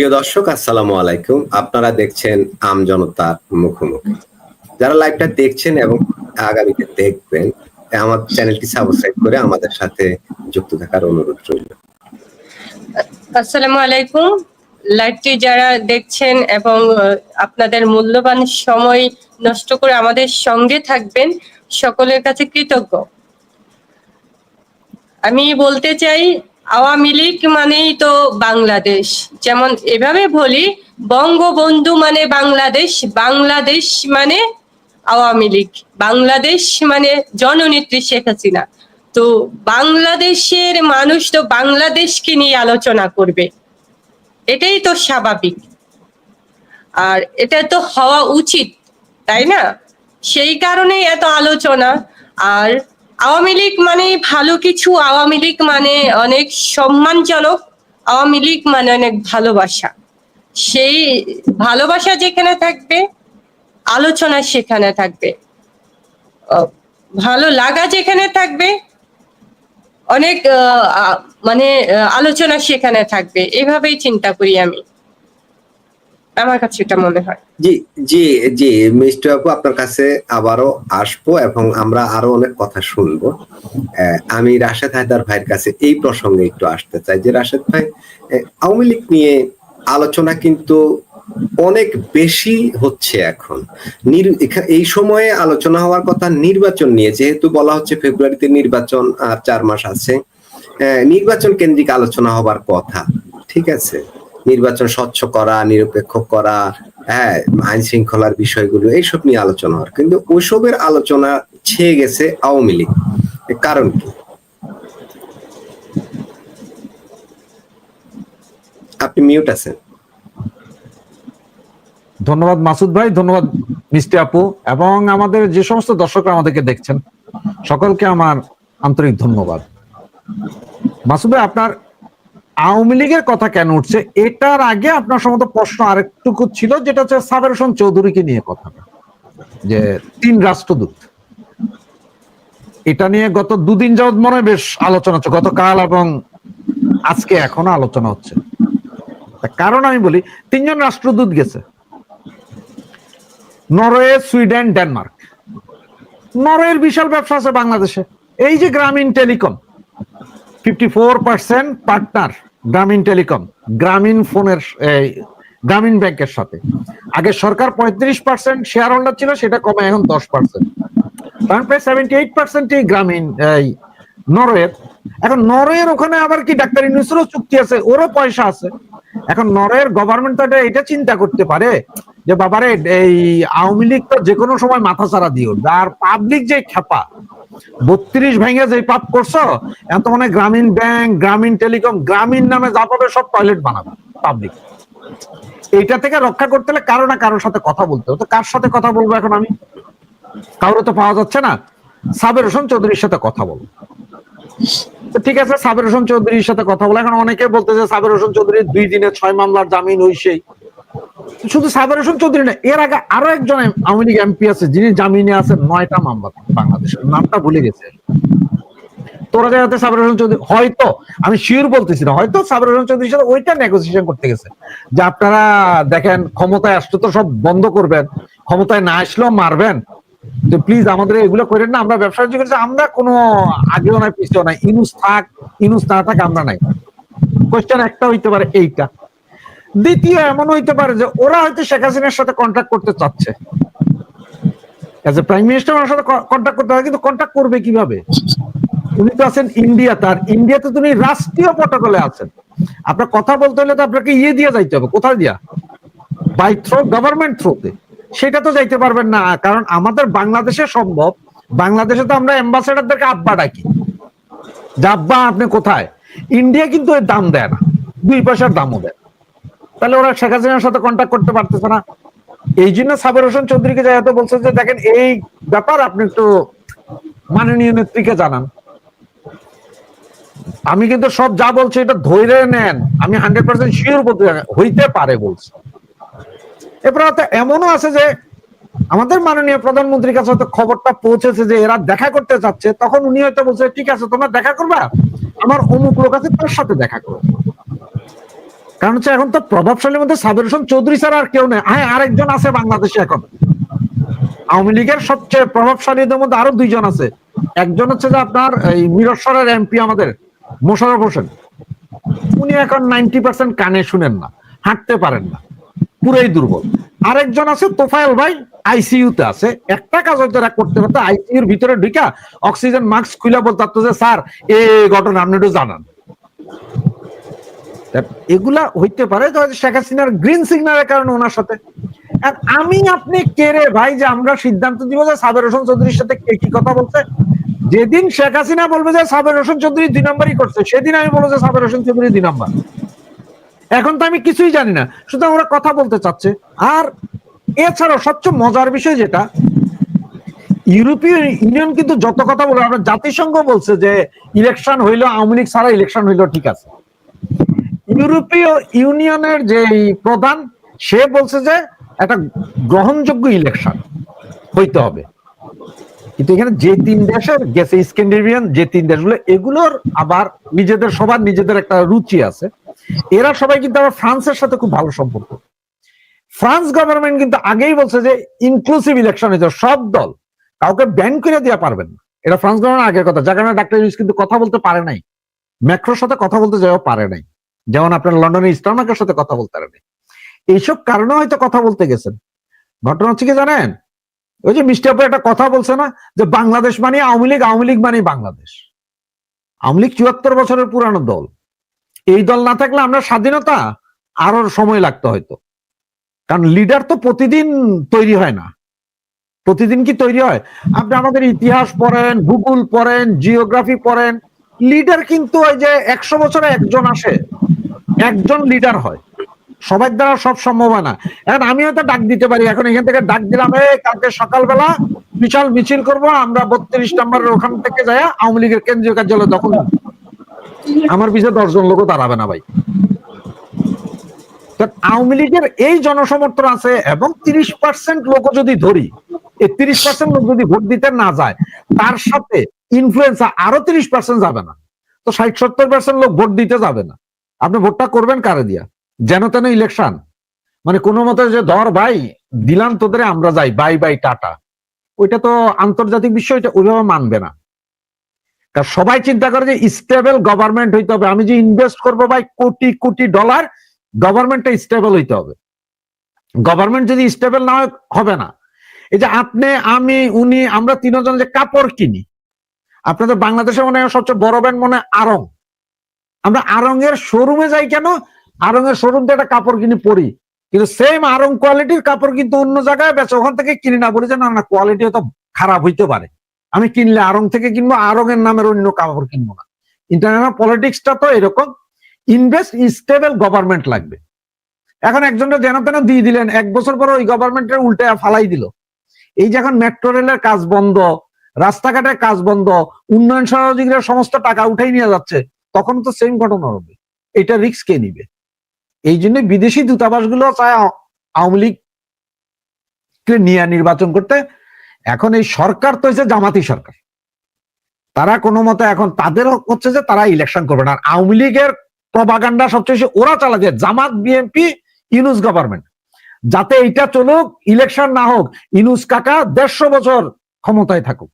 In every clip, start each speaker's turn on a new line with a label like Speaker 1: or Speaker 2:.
Speaker 1: প্রিয় দর্শক, আসসালামু আলাইকুম। আপনারা দেখছেন আম জনতার মুখোমুখি। যারা লাইভটা দেখছেন এবং আগামীতে দেখবেন, আমার চ্যানেলটি সাবস্ক্রাইব করে আমাদের সাথে যুক্ত থাকার অনুরোধ রইল।
Speaker 2: আসসালামু আলাইকুম। লাইভটি যারা দেখছেন এবং আপনাদের মূল্যবান সময় নষ্ট করে আমাদের সঙ্গে থাকবেন, সকলের কাছে কৃতজ্ঞ। আমি বলতে চাই আওয়ামী লীগ মানেই তো বাংলাদেশ। যেমন এভাবে বলি, বঙ্গবন্ধু মানে বাংলাদেশ বাংলাদেশ মানে আওয়ামী লীগ, বাংলাদেশ মানে জননেত্রী শেখ হাসিনা। তো বাংলাদেশের মানুষ তো বাংলাদেশকে নিয়ে আলোচনা করবে। এটাই তো স্বাভাবিক। আর এটা তো হওয়া উচিত, তাই না? সেই কারণে এত আলোচনা। আর আওয়ামী লীগ মানে ভালো কিছু, আওয়ামী লীগ মানে অনেক সম্মানজনক, আওয়ামী লীগ মানে অনেক ভালোবাসা। সেই ভালোবাসা যেখানে থাকবে, আলোচনা সেখানে থাকবে। ভালো লাগা যেখানে থাকবে, অনেক মানে আলোচনা সেখানে থাকবে। এভাবেই চিন্তা করি আমি। আমার কাছে এটা মনে হয়।
Speaker 1: জি জি জি, মিষ্টি আপু, আপনার কাছে আবারও আসব এবং আমরা আরও অনেক কথা শুনব। আমি রাশেদ হায়দার ভাইয়ের কাছে এই প্রসঙ্গে একটু আসতে চাই যে, রাশেদ ভাই আওয়ামী লীগ নিয়ে আলোচনা কিন্তু অনেক বেশি হচ্ছে এখন। এই সময়ে আলোচনা হওয়ার কথা নির্বাচন নিয়ে, যেহেতু বলা হচ্ছে ফেব্রুয়ারিতে নির্বাচন আর চার মাস আছে নির্বাচন কেন্দ্রিক আলোচনা হবার কথা, ঠিক আছে? নির্বাচন স্বচ্ছ করা, নিরপেক্ষ করা হ্যাঁ আইন শৃঙ্খলার বিষয়গুলো, এইসব নিয়ে আলোচনা হওয়ার। কিন্তু ওইসবের আলোচনা ছেয়ে গেছে আওয়ামী লীগ। কারণ কি? আপনি মিউট আছেন।
Speaker 3: ধন্যবাদ মাসুদ ভাই, ধন্যবাদ মিষ্টি আপু, এবং আমাদের যে সমস্ত দর্শকরা আমাদেরকে দেখছেন, সকলকে আমার আন্তরিক ধন্যবাদ। মাসুদ ভাই, আপনার আওয়ামী লীগের কথা কেন উঠছে? এটার আগে আপনার সম্ভবত প্রশ্ন আরেকটুকু ছিল, যেটা হচ্ছে সাবের হোসেন চৌধুরীকে নিয়ে কথা। যে তিন রাষ্ট্রদূত। এটা নিয়ে গত দুদিন যাবৎ মনে বেশ আলোচনা হচ্ছে। গতকাল এবং আজকে এখনও আলোচনা হচ্ছে। কারণ আমি বলি, তিনজন রাষ্ট্রদূত গেছে। Norway, Sweden, Denmark. নরওয়ের বিশাল ব্যবসা আছে বাংলাদেশে। এই যে Grameen telecom fifty four percent partner Grameen telecom, Grameen ফোনের গ্রামীণ ব্যাংকের সাথে। আগে সরকার পঁয়ত্রিশ পার্সেন্ট শেয়ার হোল্ডার ছিল, সেটা কমে এখন দশ পার্সেন্ট কারণ প্রায় সেভেন্টি এইট পার্সেন্টই গ্রামীণ, এই নরওয়ের। এখন নরওয়ের ওখানে আবার কি ডাক্তার ইউনুসেরও চুক্তি আছে, ওরও পয়সা আছে। এখন নরওয়ের গভর্নমেন্ট এটা চিন্তা করতে পারে। যে বাবারে, এই আওয়ামী লীগ তো যে কোনো সময় মাথা ছাড়া উঠবে আর পাবলিক যে খেপা, বত্রিশ ভেঙে যে পাপ করছ, এত মানে গ্রামীণ ব্যাংক, গ্রামীণ টেলিকম, গ্রামীণ নামে যা পাবে সব টয়লেট বানাবে পাবলিক এইটা থেকে রক্ষা করতে হলে কারও না কারোর সাথে কথা বলতে তো কার সাথে কথা বলব এখন আমি? কারও তো পাওয়া যাচ্ছে না। সাবের হোসেন চৌধুরীর সাথে কথা বলব তো ঠিক আছে, সাবের হোসেন চৌধুরীর সাথে কথা বলে। এখন অনেকে বলতেছে সাবের হোসেন চৌধুরীর দুই দিনে ছয় মামলার জামিন হইছেই। শুধু সাবের হোসেন চৌধুরী না, এর আগে আরও একজন আওয়ামী লীগ এমপি আছে, যিনি জামিনে আছেন, নয়টা মামলা বাংলাদেশের। নামটা ভুলে গেছে তোরা হোসেন চৌধুরী, হয়তো, আমি শিওর বলতেছি না, হয়তো চৌধুরীর সাথে ওইটা নেগোসিয়েশন করতে গেছে। যে আপনারা দেখেন, ক্ষমতায় আসলে তো সব বন্ধ করবেন, ক্ষমতায় না আসলেও মারবেন। তো প্লিজ আমাদের এগুলো করেন না, আমরা ব্যবসা বাণিজ্য করছি, আমরা কোনো আগেও নাই, পিছিয়েও নাই। ইনুস থাক, ইনুস না থাক, আমরা নাই। কোয়েশ্চেন একটা হইতে পারে এইটা। দ্বিতীয় এমন হইতে পারে যে ওরা হয়তো শেখ হাসিনার সাথে কন্ট্যাক্ট করতে চাচ্ছে। প্রাইম মিনিস্টার ওনার সাথে কন্ট্যাক্ট করতে হয় কিন্তু কন্ট্যাক্ট করবে কীভাবে? উনি তো আছেন ইন্ডিয়াতে তুমি রাষ্ট্রীয় আছেন। আপনার কথা বলতে হলে তো আপনাকে ইয়ে দিয়ে যাইতে হবে। কোথায় দিয়া? বাই থ্রো গভর্নমেন্ট থ্রোতে সেটা তো যাইতে পারবেন না, কারণ আমাদের বাংলাদেশে সম্ভব। বাংলাদেশে তো আমরা অ্যাম্বাসেডারদেরকে আব্বা ডাকি। যে, আব্বা, আপনি কোথায়? ইন্ডিয়া কিন্তু দাম দেয় না। দুই পয়সার দামও দেয়। তাহলে ওরা শেখ হাসিনার সাথে কন্ট্যাক্ট করতে পারতেছে না। এই জন্য সাবের হোসেন চৌধুরীকে যাই হয়তো বলছে যে, দেখেন, এই ব্যাপার আপনি একটু মাননীয় নেত্রীকে জানান। আমি কিন্তু সব যা বলছি এটা ধৈর্য নেন। আমি হান্ড্রেড পার্সেন্ট শিওর বলতে হইতে পারে বলছি। এরপর এমনও আছে যে, আমাদের মাননীয় প্রধানমন্ত্রীর কাছে হয়তো খবরটা পৌঁছেছে যে, এরা দেখা করতে চাচ্ছে। তখন উনি হয়তো বলছে, ঠিক আছে, তোমরা দেখা করবা? আমার অমুক লোক আছে, তার সাথে দেখা করো। কারণ হচ্ছে এখন তো প্রভাবশালীর মধ্যে সাবের হোসেন চৌধুরী ছাড়া আর কেউ নেই। হ্যাঁ আরেকজন আছে বাংলাদেশে এখন। আওয়ামী লীগের সবচেয়ে প্রভাবশালীদের মধ্যে আরও দুইজন আছে। একজন হচ্ছে যে আপনার এই মিরসরের এমপি আমাদের মোশারফ হোসেন। উনি এখন নাইনটি পার্সেন্ট কানে শুনেন না, হাঁটতে পারেন না, পুরোই দুর্বল। আরেকজন আছে তোফায়েল ভাই আইসিইউ তে আছে। একটা কাজ এরা করতে পারতো, আইসিইউর ভিতরে ঢুকা অক্সিজেন মাস্ক খুলে বলতে যে, স্যার, এই ঘটনা আপনি একটু জানান। এগুলা হইতে পারে শেখ হাসিনার গ্রিন সিগন্যালের কারণে ওনার সাথে। আমি, আপনি কে রে ভাই যে আমরা সিদ্ধান্ত দিব যে সাবের হোসেন চৌধুরীর সাথে কে কি কথা বলছে? যেদিন শেখ হাসিনা বলবে যে সাবের হোসেন চৌধুরী দুই নম্বরই করছে, সেদিন আমি বলব যে সাবের হোসেন চৌধুরী দুই নম্বর। এখন তো আমি কিছুই জানি না শুধু ওরা কথা বলতে চাচ্ছে। আর এছাড়াও সবচেয়ে মজার বিষয় যেটা, ইউরোপীয় ইউনিয়ন কিন্তু যত কথা বলে আমরা জাতিসংঘ বলছে যে ইলেকশন হইল, আওয়ামী লীগ ছাড়া ইলেকশন হইল ঠিক আছে। ইউরোপীয় ইউনিয়নের যে প্রধান, সে বলছে যে একটা গ্রহণযোগ্য ইলেকশন হইতে হবে। কিন্তু এখানে যে তিন দেশের, গেছে স্ক্যান্ডিনেভিয়ান যে তিন দেশগুলো, এগুলোর আবার নিজেদের সবার নিজেদের একটা রুচি আছে। এরা সবাই কিন্তু আবার ফ্রান্সের সাথে খুব ভালো সম্পর্ক। ফ্রান্স গভর্নমেন্ট কিন্তু আগেই বলছে যে ইনক্লুসিভ ইলেকশন হবে। সব দল কাউকে ব্যান করে দেওয়া পারবেন না। এটা ফ্রান্স গভর্নমেন্ট আগের কথা। যার কারণে ডাক্তার ইউজ কিন্তু কথা বলতে পারে নাই। ম্যাক্রোর সাথে কথা বলতে যাওয়া পারে নাই। যেমন আপনার লন্ডনের ইস্টার্মাকের সাথে কথা বলতে পারে নাই এইসব কারণে হয়তো কথা বলতে গেছেন। ঘটনা হচ্ছে কি জানেন? ওই যে মিস্টার একটা কথা বলছে না, যে বাংলাদেশ মানে আওয়ামী লীগ আওয়ামী লীগ মানে বাংলাদেশ। আওয়ামী লীগ চুয়াত্তর বছরের পুরানো দল। এই দল না থাকলে আমরা স্বাধীনতা আরও সময় লাগতো হয়তো। কারণ লিডার তো প্রতিদিন তৈরি হয় না। প্রতিদিন কি তৈরি হয়? আপনি আমাদের ইতিহাস পড়েন, ভূগোল পড়েন জিওগ্রাফি পড়েন লিডার কিন্তু ওই যে একশো বছরে একজন আসে, একজন লিডার হয়। সবার দ্বারা সব সম্ভব হয় না। এখন আমি হয়তো ডাক দিতে পারি, এখন এখান থেকে ডাক দিলাম, এই, কালকে সকালবেলা বিশাল মিছিল করব, আমরা বত্রিশ নম্বরের ওখান থেকে যাই আওয়ামী লীগের কেন্দ্রীয় কার্যালয় দখল আমার পিছিয়ে দশজন লোকও দাঁড়াবে না ভাই। আওয়ামী লীগের এই জনসমর্থন আছে এবং তিরিশ পার্সেন্ট লোক যদি ধরি, এই তিরিশ পার্সেন্ট লোক যদি ভোট দিতে না যায়, তার সাথে ইনফ্লুয়েন্সা আরও তিরিশ পার্সেন্ট যাবে না। তো ষাট সত্তর পার্সেন্ট লোক ভোট দিতে যাবে না। আপনি ভোটটা করবেন কারে দিয়া? যেন তেন ইলেকশন মানে কোনো মতে যে, ধর ভাই, দিলাম তোদের, আমরা যাই। Bye bye, tata. ওইটা তো আন্তর্জাতিক বিশ্ব এটা ওইভাবে মানবে না। কারণ সবাই চিন্তা করে যে, স্টেবল গভর্নমেন্ট হইতে হবে। আমি যে ইনভেস্ট করব ভাই, কোটি কোটি ডলার, গভর্নমেন্টটা স্টেবল হইতে হবে। গভর্নমেন্ট যদি স্টেবল না হয়, হবে না। এই যে আপনি, আমি, উনি, আমরা তিনজন যে কাপড় কিনি আপনাদের বাংলাদেশে মনে হয় সবচেয়ে বড় ব্যান্ড মনে আরং আমরা আরং এর শোরুমে যাই কেন? আরং এর শোরুম থেকে একটা কাপড় কিনে পরি। কিন্তু সেম আরং কোয়ালিটির কাপড় কিন্তু অন্য জায়গায় বেচে, ওখান থেকে কিনি না বলি যে না না কোয়ালিটি তো খারাপ হইতে পারে। আমি কিনলে আরং থেকে কিনবো আরং এর নামের অন্য কাপড় কিনবো না। ইন্টারন্যাশনাল পলিটিক্সটা তো এরকম। ইনভেস্ট স্টেবল গভর্নমেন্ট লাগবে। এখন একজনটা যেন তেন দিয়ে দিলেন। এক বছর পর ওই গভর্নমেন্টের উল্টে ফালাই দিল। এই যে এখন মেট্রো রেলের কাজ বন্ধ রাস্তাঘাটের কাজ বন্ধ, উন্নয়ন সহযোগীরা সমস্ত টাকা উঠাই নিয়ে যাচ্ছে তখন তো সেম ঘটনা হবে। এটা রিস্ক কে নিবে? এই জন্য বিদেশি দূতাবাসগুলো চায় আওয়ামী লীগকে নিয়ে নির্বাচন করতে। এখন এই সরকার তো হচ্ছে জামাতি সরকার। তারা কোনো মতে এখন তাদের হচ্ছে যে তারা ইলেকশন করবে না। আর আওয়ামী লীগের প্রভাগান্ডা সবচেয়ে ওরা চালাচ্ছে জামাত বিএনপি ইউনুস গভর্নমেন্ট যাতে এটা চলুক ইলেকশন না হোক, ইনুস কাকা দেড়শো বছর ক্ষমতায় থাকুক।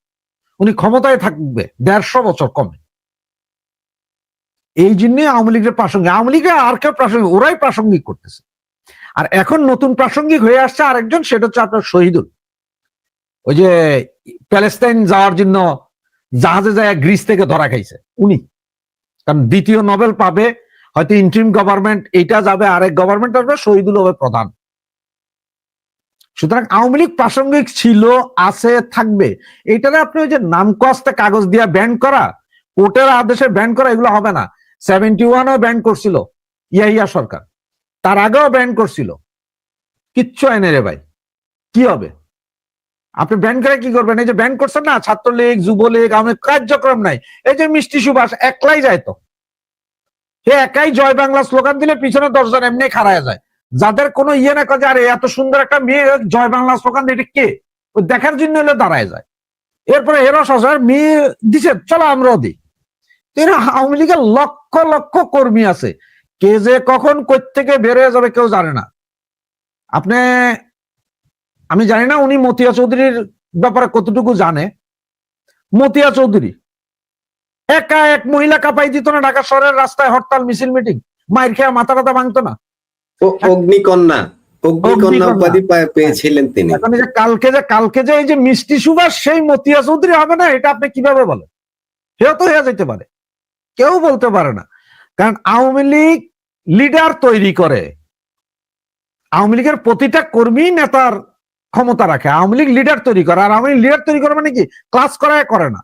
Speaker 3: উনি ক্ষমতায় থাকবে দেড়শো বছর কমে। এই জন্য আওয়ামী লীগের প্রাসঙ্গিক, আওয়ামী লীগের আর কেউ প্রাসঙ্গিক, ওরাই প্রাসঙ্গিক করতেছে। আর এখন নতুন প্রাসঙ্গিক হয়ে আসছে আরেকজন, সেটা হচ্ছে আপনার শহীদুল। ওই যে প্যালেস্তাইন যাওয়ার জন্য জাহাজে যায় গ্রিস থেকে ধরা খাইছে, উনি। কারণ দ্বিতীয় নোবেল পাবে, হয়তো ইন্ট্রিম গভর্নমেন্ট, এইটা যাবে আরেক গভর্নমেন্ট আসবে শহীদুল হবে প্রধান। সুতরাং আওয়ামী লীগ প্রাসঙ্গিক ছিল, আছে, থাকবে। এইটারে আপনি ওই যে নাম কস্তে কাগজ দিয়া ব্যান করা, কোর্টের আদেশে ব্যান করা, এগুলো হবে না। সেভেন্টি ওয়ানও ব্যান করছিল ইয়াহিয়া সরকার। তার আগেও ব্যান করছিল। কিচ্ছু আইনে রে ভাই। কি হবে? আপনি ব্যান করে কি করবেন? এই যে ব্যান করছেন না, ছাত্রলীগ, যুবলীগ আমি কার্যক্রম নাই। এই যে মিষ্টি সুভাষ, একলাই যায় তো। সে একাই জয় বাংলা স্লোগান দিলে পিছনে দশজন এমনি খাড়ায় যায়। যাদের কোনো ইয়ে না কাজে আরে, এত সুন্দর একটা মেয়ে জয় বাংলা স্লোগান এটা কে? ও দেখার জন্য হলে দাঁড়ায় যায়। এরপরে এরা সসার মেয়ে দিছে, চলো আমরাও দিই। আওয়ামী লীগের লক্ষ লক্ষ কর্মী আছে। কে যে কখন থেকে হয়ে যাবে কেউ জানে না। আপনি, আমি জানি না উনি মতিয়া চৌধুরীর ব্যাপারে কতটুকু জানে। মতিয়া চৌধুরী, একা এক মহিলা কাপাই দিত না ঢাকা শহরের রাস্তায় হরতাল, মিছিল, মিটিং। মায়ের খেয়া মাথা টাথা ভাঙতো না।
Speaker 1: অগ্নিকন্যা অগ্নিকন্যা
Speaker 3: অগ্নিকন্যা।
Speaker 1: উপাধি পায়- পেয়েছিলেন তিনি।
Speaker 3: এখন যে কালকে যে কালকে যে এই যে মিষ্টি সুভাষ সেই মতিয়া চৌধুরী হবে না এটা আপনি কীভাবে বলেন? সেও তো হয়ে যেতে পারে। কেউ বলতে পারে না। কারণ আওয়ামী লীগ লিডার তৈরি করে। আওয়ামী লীগের প্রতিটা কর্মী নেতার ক্ষমতা রাখে। আওয়ামী লীগ লিডার তৈরি করে। আর আওয়ামী লীগ লিডার তৈরি করে মানে কি? ক্লাস করায় করে না।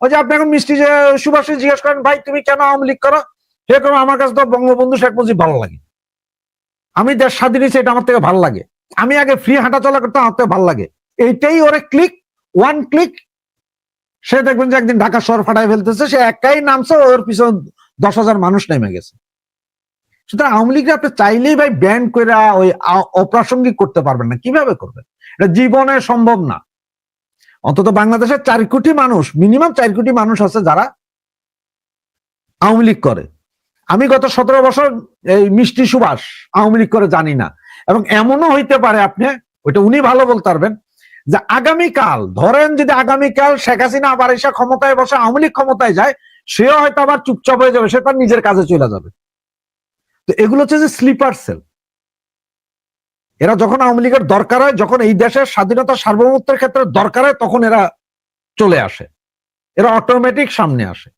Speaker 3: ওই যে আপনি এখন মিষ্টি সুভাষে জিজ্ঞেস করেন ভাই তুমি কেন আওয়ামী লীগ করো? সেরকম আমার কাছে তো বঙ্গবন্ধু শেখ মুজিব ভালো লাগে। আমি দেশ স্বাধীন হয়েছি, এটা আমার থেকে ভালো লাগে। আমি আগে ফ্রি হাঁটা চলা করতাম, আমার থেকে ভালো লাগে। এইটাই ওরে ক্লিক ওয়ান ক্লিক সে দেখবেন যে একদিন ঢাকা শহর ফাটাই ফেলতেছে, সে একাই নামছে, ওর পিছনে দশ হাজার মানুষ নেমে গেছে। সুতরাং আওয়ামী লীগরা আপনি চাইলেই ভাই ব্যান করে ওই অপ্রাসঙ্গিক করতে পারবেন না। কীভাবে করবেন? এটা জীবনে সম্ভব না। অন্তত বাংলাদেশের চার কোটি মানুষ মিনিমাম চার কোটি মানুষ আছে যারা আওয়ামী লীগ করে। আমি গত সতেরো বছর এই মিষ্টি সুবাস আওয়ামী লীগ করে জানি না। এবং এমনও হইতে পারে আপনি, ওইটা উনি ভালো বলতে পারবেন, যে আগামীকাল, ধরেন যদি আগামীকাল শেখ হাসিনা আবার এসে ক্ষমতায় বসে আওয়ামী লীগ ক্ষমতায় যায়, সেও হয়তো আবার চুপচাপ হয়ে যাবে, সে তার নিজের কাজে চলে যাবে। তো এগুলো হচ্ছে যে স্লিপার সেল। এরা যখন আওয়ামী লীগের দরকার হয়, যখন এই দেশের স্বাধীনতা সার্বভৌমত্বের ক্ষেত্রে দরকার হয়, তখন এরা চলে আসে। এরা অটোমেটিক সামনে আসে।